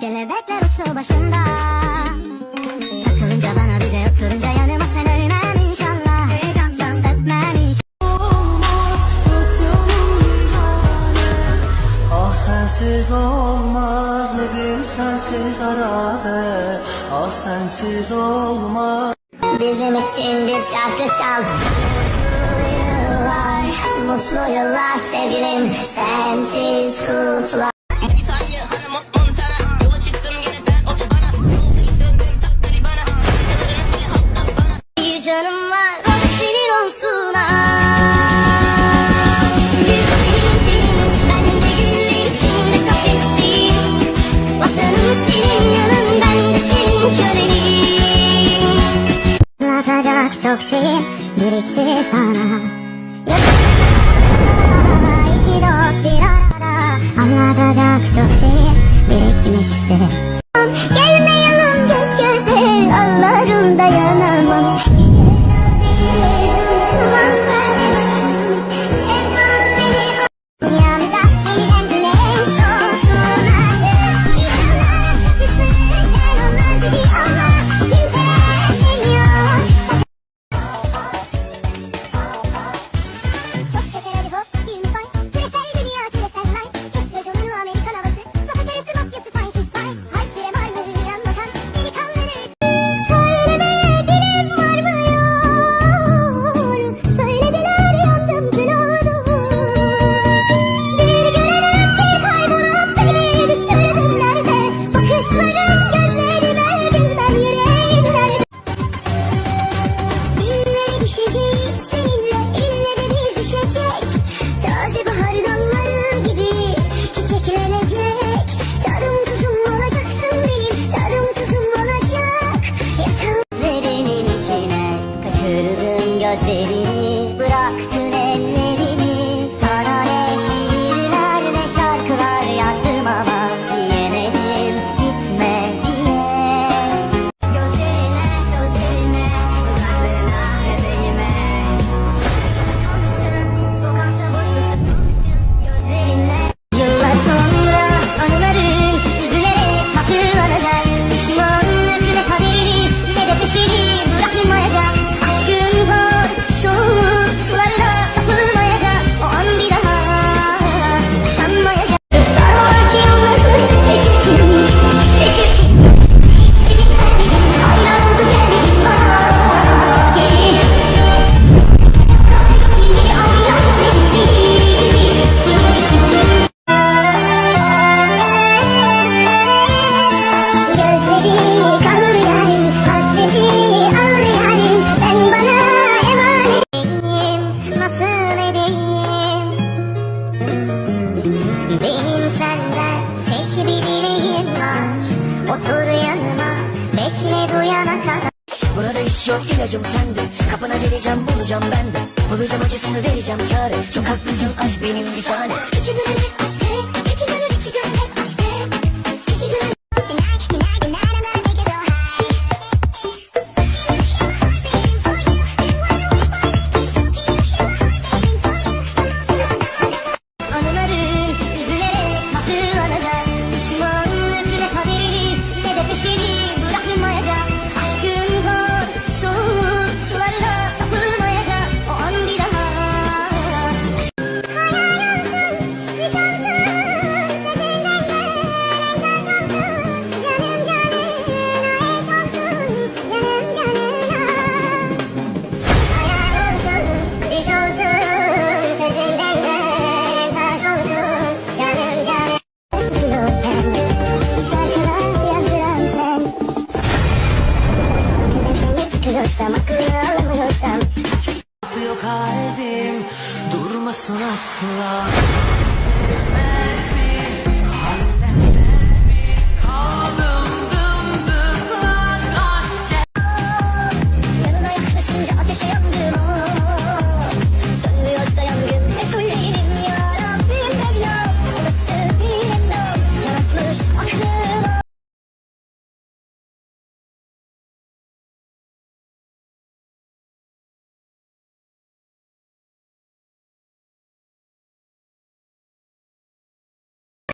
Kelebekler uçtu başımda Takılınca bana bir de oturunca yanıma sen ölmem inşallah. Heyecandan öpmem inşallah. Ah sensiz olmaz evim sensiz arabe Ah sensiz olmaz. Bizim için bir şarkı çal. Mutlu yıllar, mutlu yıllar sevgilim Sensiz kul çok şeyi birikti sana Yok iki dost bir arada Anlatacak çok şeyi birikmişti gözlerini Bıraktın ellerini. Sana ne şiirler ne şarkılar yazdım ama Diyemedim gitme diye. Gözlerine sözlerine Dudaklarına bebeğime Kalmıştın sokakta boşlukta kalmıştın gözlerinle Yıllar sonra anıların Üzülerek hatırlanacak. Pişmanlık ne kaderi ne de peşinim çok ilacım sende. Kapına geleceğim bulacağım ben de. Bulacağım acısını vereceğim çare. Çok haklısın aşk benim bir tane. İki dönemlik aşk kalbim durmasın asla Etmez mi? Yanına yaklaşınca ateşe yandı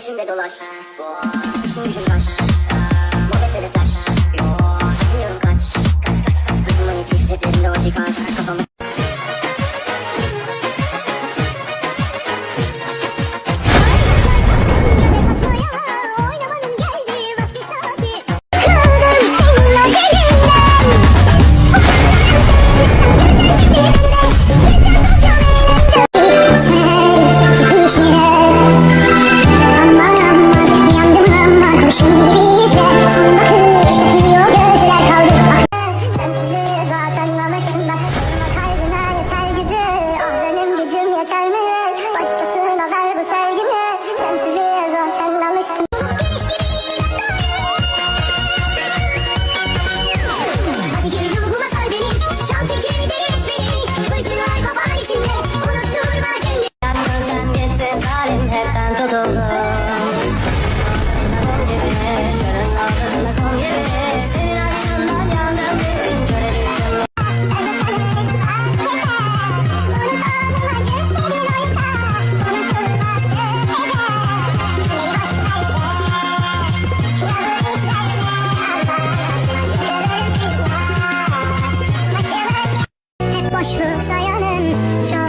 现在就拉我心里很踏 John.